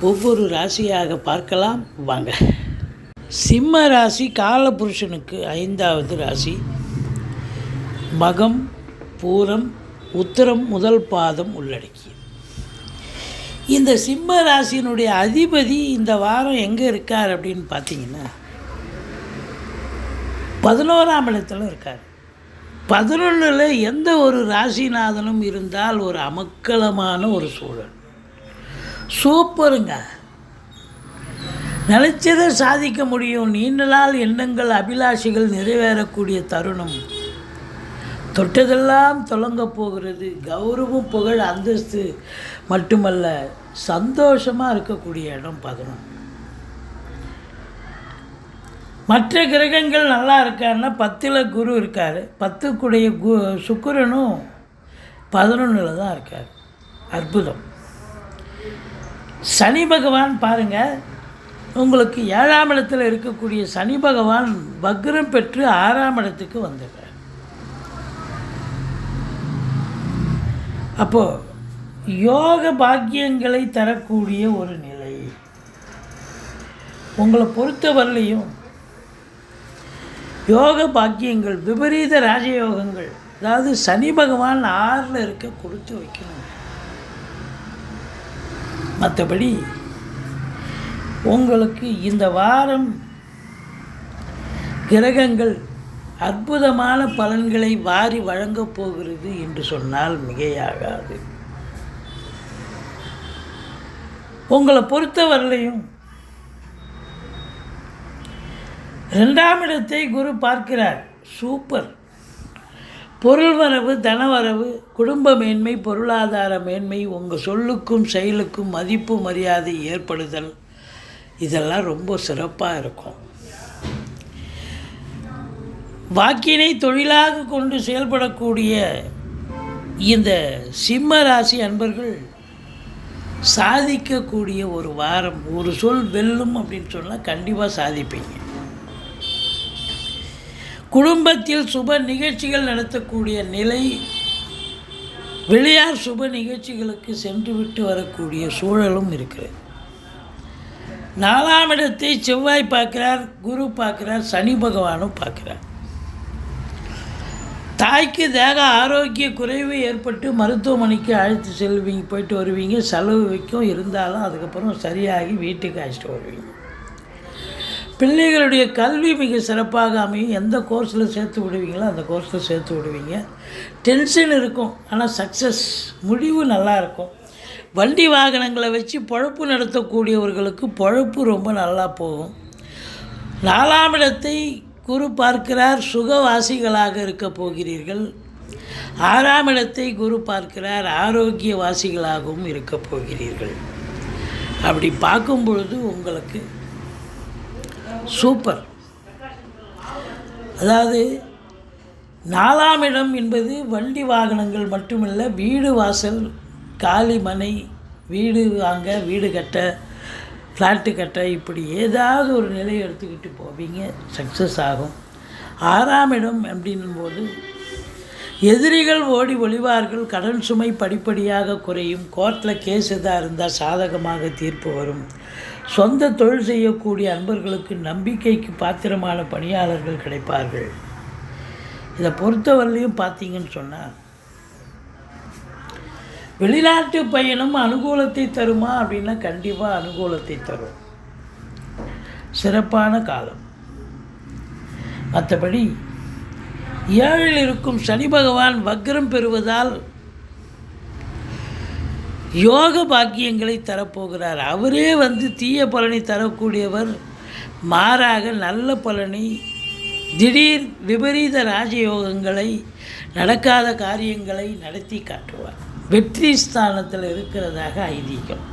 ஒவ்வொரு ராசியாக பார்க்கலாம். வாங்க. சிம்ம ராசி காலபுருஷனுக்கு ஐந்தாவது ராசி. மகம் பூரம் உத்தரம் முதல் பாதம் உள்ளடக்கி இந்த சிம்ம ராசியினுடைய அதிபதி இந்த வாரம் எங்கே இருக்கார் அப்படின்னு பார்த்தீங்கன்னா பதினோராம் இடத்துல இருக்கார். பதினொன்றில் எந்த ஒரு ராசிநாதனும் இருந்தால் ஒரு அமக்கலமான ஒரு சூழல். சூப்பருங்க. நினச்சதை சாதிக்க முடியும். நீண்ட நாள் எண்ணங்கள் அபிலாஷைகள் நிறைவேறக்கூடிய தருணம். தொட்டதெல்லாம் தொடங்க போகிறது. கௌரவம் புகழ் அந்தஸ்து மட்டுமல்ல சந்தோஷமாக இருக்கக்கூடிய இடம் பதினொன்று. மற்ற கிரகங்கள் நல்லா இருக்காருன்னா பத்தில் குரு இருக்கார். பத்துக்குடைய கு சுக்கிரனும் பதினொன்றில் தான் இருக்கார். அற்புதம். சனி பகவான் பாருங்கள் உங்களுக்கு ஏழாம் இடத்துல இருக்கக்கூடிய சனி பகவான் வக்ரம் பெற்று ஆறாம் இடத்துக்கு வந்துடுறார். அப்போது யோக பாக்கியங்களை தரக்கூடிய ஒரு நிலை. உங்களை பொறுத்தவரையிலையும் யோக பாக்கியங்கள் விபரீத ராஜயோகங்கள் அதாவது சனி பகவான் ஆறில் இருக்க கொடுத்து வைக்கணும். மற்றபடி உங்களுக்கு இந்த வாரம் கிரகங்கள் அற்புதமான பலன்களை வாரி வழங்கப் போகிறது என்று சொன்னால் மிகையாகாது. உங்களை பொறுத்தவரையிலையும் ரெண்டாம் இடத்தை குரு பார்க்கிறார். சூப்பர். பொருள் வரவு தனவரவு குடும்ப மேன்மை பொருளாதார மேன்மை உங்கள் சொல்லுக்கும் செயலுக்கும் மதிப்பு மரியாதை ஏற்படுதல். இதெல்லாம் ரொம்ப சிறப்பாக இருக்கும். வாக்கினை தொழிலாக கொண்டு செயல்படக்கூடிய இந்த சிம்ம ராசி அன்பர்கள் சாதிக்கக்கூடிய ஒரு வாரம் ஒரு சொல் வெல்லும் அப்படின்னு சொன்னால் கண்டிப்பாக சாதிப்பீங்க. குடும்பத்தில் சுப நிகழ்ச்சிகள் நடத்தக்கூடிய நிலை வெளியார் சுப நிகழ்ச்சிகளுக்கு சென்று விட்டு வரக்கூடிய சூழலும் இருக்கிறது. நாலாம் இடத்தை செவ்வாய் பார்க்கிறார் குரு பார்க்கிறார் சனி பகவானும் பார்க்கிறார். தாய்க்கு தேக ஆரோக்கிய குறைவு ஏற்பட்டு மருத்துவமனைக்கு அழைத்து செல்வீங்க போயிட்டு வருவீங்க செலவு வைக்கும் இருந்தாலும் அதுக்கப்புறம் சரியாகி வீட்டுக்கு அழைச்சிட்டு வருவீங்க. பிள்ளைகளுடைய கல்வி மிக சிறப்பாக அமையும். எந்த கோர்ஸில் சேர்த்து விடுவீங்களோ அந்த கோர்ஸில் சேர்த்து விடுவீங்க. டென்ஷன் இருக்கும். ஆனால் சக்ஸஸ் முடிவு நல்லா இருக்கும். வண்டி வாகனங்களை வச்சு பொழப்பு நடத்தக்கூடியவர்களுக்கு பொழப்பு ரொம்ப நல்லா போகும். நாலாம் இடத்தை குரு பார்க்கிறார். சுகவாசிகளாக இருக்க போகிறீர்கள். ஆறாம் இடத்தை குரு பார்க்கிறார். ஆரோக்கியவாசிகளாகவும் இருக்க போகிறீர்கள். அப்படி பார்க்கும் பொழுது உங்களுக்கு சூப்பர். அதாவது நாலாம் இடம் என்பது வண்டி வாகனங்கள் மட்டுமல்ல வீடு வாசல் காலி மனை வீடு வாங்க வீடு கட்ட ஃப்ளாட்டு கட்ட இப்படி ஏதாவது ஒரு நிலையை எடுத்துக்கிட்டு போவீங்க சக்ஸஸ் ஆகும். ஆறாம் இடம் அப்படின்னும்போது எதிரிகள் ஓடி ஒளிவார்கள் கடன் சுமை படிப்படியாக குறையும் கோர்ட்டில் கேஸ் எதாக இருந்தால் சாதகமாக தீர்ப்பு வரும். சொந்த தொழில் செய்யக்கூடிய அன்பர்களுக்கு நம்பிக்கைக்கு பாத்திரமான பணியாளர்கள் கிடைப்பார்கள். இதை பொறுத்தவரையிலையும் பார்த்தீங்கன்னு சொன்னால் வெளிநாட்டு பயணம் அனுகூலத்தை தருமா அப்படின்னா கண்டிப்பாக அனுகூலத்தை தரும். சிறப்பான காலம். மற்றபடி ஏழில் இருக்கும் சனி பகவான் வக்ரம் பெறுவதால் யோக பாக்கியங்களை தரப்போகிறார். அவரே வந்து தீய பலனை தரக்கூடியவர். மாறாக நல்ல பலனை திடீர் விபரீத ராஜயோகங்களை நடக்காத காரியங்களை நடத்தி காட்டுவார். வெற்றி ஸ்தானத்தில் இருக்கிறதாக ஐதீகம்.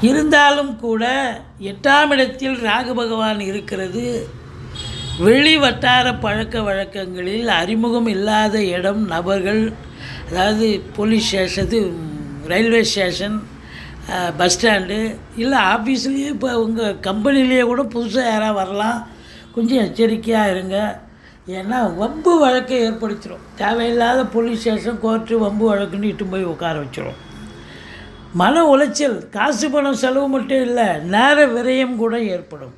இருந்தாலும் கூட எட்டாம் இடத்தில் ராகு பகவான் இருக்கிறது. வெளி வட்டார பழக்க வழக்கங்களில் அறிமுகம் இல்லாத இடம் நபர்கள் அதாவது police station railway station bus stand இல்லை ஆஃபீஸ்லேயே இப்போ உங்கள் கம்பெனிலேயே கூட புதுசாக யாராவது வரலாம். கொஞ்சம் எச்சரிக்கையாக இருங்க. ஏன்னா வம்பு வழக்கை ஏற்படுத்திடும் தேவையில்லாத போலீஸ் ஸ்டேஷன் கோர்ட்டு வம்பு வழக்குன்னு இட்டு போய் உட்கார வச்சிடும் மன உளைச்சல் காசு பணம் செலவு மட்டும் இல்லை நேர விரயம் கூட ஏற்படும்.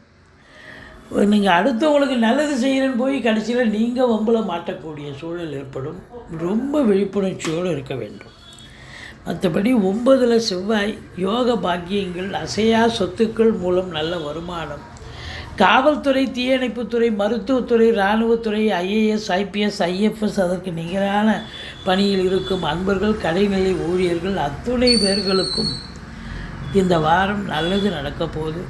நீங்கள் அடுத்தவங்களுக்கு நல்லது செய்கிறேன்னு போய் கடைசியில் நீங்கள் வம்பில் மாட்டக்கூடிய சூழல் ஏற்படும். ரொம்ப விழிப்புணர்ச்சியோடு இருக்க வேண்டும். மற்றபடி ஒன்பதில் செவ்வாய் யோக பாக்கியங்கள் அசையா சொத்துக்கள் மூலம் நல்ல வருமானம். காவல்துறை தீயணைப்புத்துறை மருத்துவத்துறை இராணுவத்துறை ஐஏஎஸ் ஐபிஎஸ் ஐஎஃப்எஸ் அதற்கு நிகரான பணியில் இருக்கும் அன்பர்கள் கடைநிலை ஊழியர்கள் அத்துணை பேர்களுக்கும் இந்த வாரம் நல்லது நடக்க போகுது.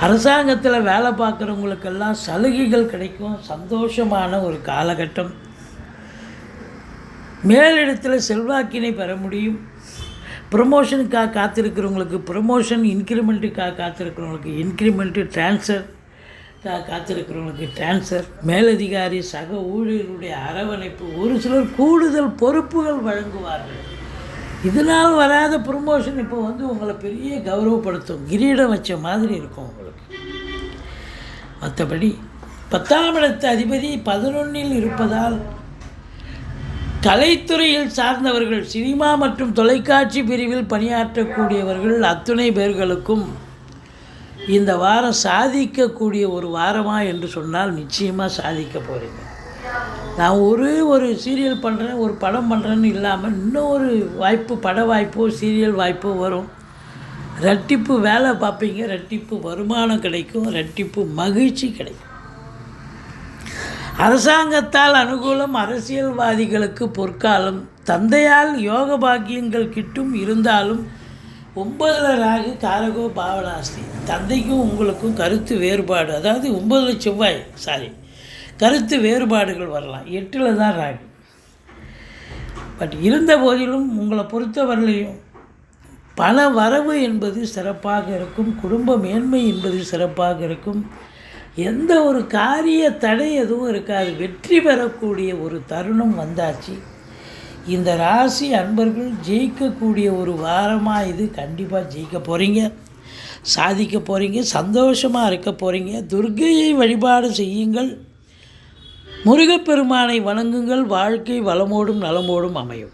அரசாங்கத்தில் வேலை பார்க்குறவங்களுக்கெல்லாம் சலுகைகள் கிடைக்கும். சந்தோஷமான ஒரு காலகட்டம். மேலிடத்தில் செல்வாக்கினை பெற முடியும். ப்ரொமோஷனுக்காக காத்திருக்கிறவங்களுக்கு ப்ரொமோஷன் இன்க்ரிமெண்ட்டுக்காக காத்திருக்கிறவங்களுக்கு இன்க்ரிமெண்ட்டு ட்ரான்ஸ்ஃபர் காத்திருக்கிறவங்களுக்கு ட்ரான்ஸ்ஃபர் மேலதிகாரி சக ஊழியர்களுடைய அரவணைப்பு ஒரு சிலர் கூடுதல் பொறுப்புகள் வழங்குவார்கள். இதனால் வராத ப்ரொமோஷன் இப்போ வந்து உங்களை பெரிய கௌரவப்படுத்தும். கிரீடம் வச்ச மாதிரி இருக்கும் உங்களுக்கு. மற்றபடி பத்தாம் இடத்து அதிபதி பதினொன்றில் இருப்பதால் கலைத்துறையில் சார்ந்தவர்கள் சினிமா மற்றும் தொலைக்காட்சி பிரிவில் பணியாற்றக்கூடியவர்கள் அத்துணை பேர்களுக்கும் இந்த வாரம் சாதிக்கக்கூடிய ஒரு வாரமா என்று சொன்னால் நிச்சயமாக சாதிக்க போகிறீங்க நான் ஒரே ஒரு சீரியல் பண்ணுறேன் ஒரு படம் பண்ணுறேன்னு இல்லாமல் இன்னும் ஒரு வாய்ப்பு பட வாய்ப்போ சீரியல் வாய்ப்போ வரும். ரெட்டிப்பு வேலை பார்ப்பீங்க ரெட்டிப்பு வருமானம் கிடைக்கும் ரெட்டிப்பு மகிழ்ச்சி கிடைக்கும். அரசாங்கத்தால் அனுகூலம் அரசியல்வாதிகளுக்கு பொற்காலம். தந்தையால் யோக பாக்கியங்கள் கிட்டும் இருந்தாலும் ஒன்பதில் ராகு காரகோ பாவனாஸ்தி தந்தைக்கும் உங்களுக்கும் கருத்து வேறுபாடு. அதாவது ஒன்பதில் செவ்வாய் சாரி கருத்து வேறுபாடுகள் வரலாம். எட்டில் தான் ராகு. பட் இருந்த போதிலும் உங்களை பொறுத்தவரையிலையும் பண வரவு என்பது சிறப்பாக இருக்கும். குடும்ப மேன்மை என்பது சிறப்பாக இருக்கும். எந்த ஒரு காரிய தடை எதுவும் இருக்காது. வெற்றி பெறக்கூடிய ஒரு தருணம் வந்தாச்சு. இந்த ராசி அன்பர்கள் ஜெயிக்கக்கூடிய ஒரு வாரமாக இது. கண்டிப்பாக ஜெயிக்க போகிறீங்க சாதிக்க போகிறீங்க சந்தோஷமாக இருக்க போகிறீங்க துர்கையை வழிபாடு செய்யுங்கள். முருகப்பெருமானை வணங்குங்கள். வாழ்க்கை வளமோடும் நலமோடும் அமையும்.